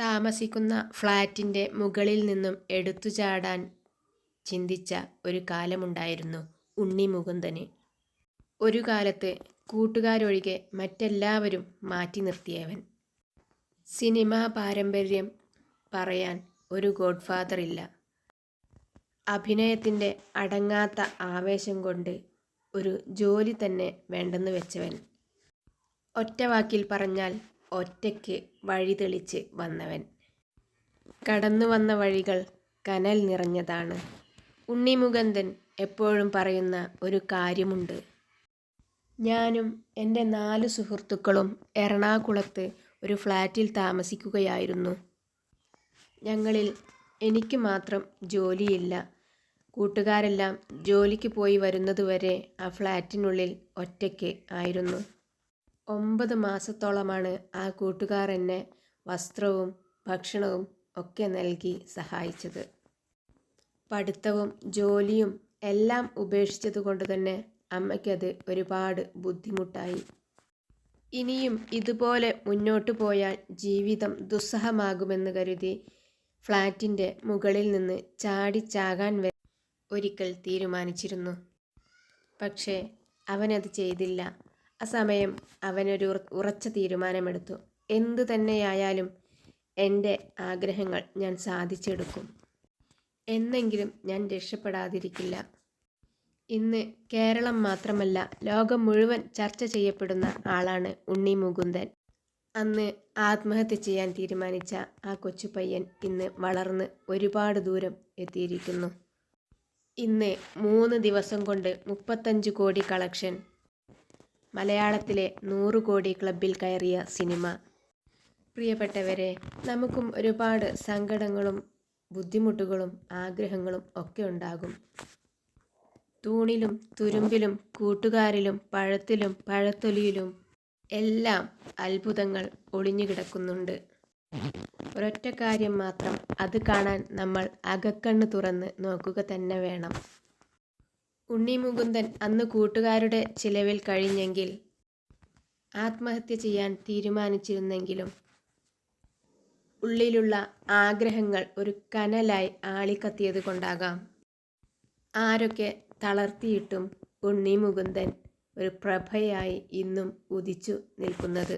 താമസിക്കുന്ന ഫ്ലാറ്റിന്റെ മുകളിൽ നിന്നും എടുത്തു ചാടാൻ ചിന്തിച്ച ഒരു കാലമുണ്ടായിരുന്നു ഉണ്ണി മുകുന്ദന്. ഒരു കാലത്ത് കൂട്ടുകാരൊഴികെ മറ്റെല്ലാവരും മാറ്റി നിർത്തിയവൻ. സിനിമാ പാരമ്പര്യം പറയാൻ ഒരു ഗോഡ്ഫാദർ ഇല്ല അഭിനയത്തിന്റെ അടങ്ങാത്ത ആവേശം കൊണ്ട് ഒരു ജോലി തന്നെ വേണ്ടെന്ന് വെച്ചവൻ. ഒറ്റവാക്കിൽ പറഞ്ഞാൽ ഒറ്റയ്ക്ക് വഴി തെളിച്ച് വന്നവൻ. കടന്നു വന്ന വഴികൾ കനൽ നിറഞ്ഞതാണ്. ഉണ്ണിമുകന്ദൻ എപ്പോഴും പറയുന്ന ഒരു കാര്യമുണ്ട്. ഞാനും എന്റെ നാല് സുഹൃത്തുക്കളും എറണാകുളത്ത് ഒരു ഫ്ലാറ്റിൽ താമസിക്കുകയായിരുന്നു. ഞങ്ങളിൽ എനിക്ക് മാത്രം ജോലിയില്ല. കൂട്ടുകാരെല്ലാം ജോലിക്ക് പോയി വരുന്നതുവരെ ആ ഫ്ലാറ്റിനുള്ളിൽ ഒറ്റയ്ക്ക് ആയിരുന്നു. ഒമ്പത് മാസത്തോളമാണ് ആ കൂട്ടുകാർ എന്നെ വസ്ത്രവും ഭക്ഷണവും ഒക്കെ നൽകി സഹായിച്ചത്. പഠിത്തവും ജോലിയും എല്ലാം ഉപേക്ഷിച്ചത് കൊണ്ട് തന്നെ അമ്മയ്ക്കത് ഒരുപാട് ബുദ്ധിമുട്ടായി. ഇനിയും ഇതുപോലെ മുന്നോട്ട് പോയാൽ ജീവിതം ദുസ്സഹമാകുമെന്ന് കരുതി ഫ്ലാറ്റിന്റെ മുകളിൽ നിന്ന് ചാടിച്ചാകാൻ വരെ ഒരിക്കൽ തീരുമാനിച്ചിരുന്നു. പക്ഷേ അവനത് ചെയ്തില്ല. ആ സമയം അവനൊരു ഉറച്ച തീരുമാനമെടുത്തു. എന്തു തന്നെയായാലും എന്റെ ആഗ്രഹങ്ങൾ ഞാൻ സാധിച്ചെടുക്കും. എന്നെങ്കിലും ഞാൻ രക്ഷപ്പെടാതിരിക്കില്ല. ഇന്ന് കേരളം മാത്രമല്ല ലോകം മുഴുവൻ ചർച്ച ചെയ്യപ്പെടുന്ന ആളാണ് ഉണ്ണി മുകുന്ദൻ. അന്ന് ആത്മഹത്യ ചെയ്യാൻ തീരുമാനിച്ച ആ കൊച്ചു പയ്യൻ ഇന്ന് വളർന്ന് ഒരുപാട് ദൂരം എത്തിയിരിക്കുന്നു. ഇന്ന് മൂന്ന് ദിവസം കൊണ്ട് മുപ്പത്തഞ്ച് കോടി കളക്ഷൻ മലയാളത്തിലെ നൂറുകോടി ക്ലബിൽ കയറിയ സിനിമ. പ്രിയപ്പെട്ടവരെ നമുക്കും ഒരുപാട് സങ്കടങ്ങളും ബുദ്ധിമുട്ടുകളും ആഗ്രഹങ്ങളും ഒക്കെ ഉണ്ടാകും. തൂണിലും തുരുമ്പിലും കൂട്ടുകാരിലും പഴത്തിലും പഴത്തൊലിയിലും എല്ലാം അത്ഭുതങ്ങൾ ഒളിഞ്ഞു കിടക്കുന്നുണ്ട്. ഒരൊറ്റ കാര്യം മാത്രം അത് കാണാൻ നമ്മൾ അകക്കണ്ണ് തുറന്ന് നോക്കുക തന്നെ വേണം. ഉണ്ണി മുകുന്ദൻ അന്ന് കൂട്ടുകാരുടെ ചിലവിൽ കഴിഞ്ഞെങ്കിൽ ആത്മഹത്യ ചെയ്യാൻ തീരുമാനിച്ചിരുന്നെങ്കിലും ഉള്ളിലുള്ള ആഗ്രഹങ്ങൾ ഒരു കനലായി ആളിക്കത്തിയത് കൊണ്ടാകാം. ആരൊക്കെ തളർത്തിയിട്ടും ഉണ്ണി മുകുന്ദൻ ഒരു പ്രഭയായി ഇന്നും ഉദിച്ചു നിൽക്കുന്നത്?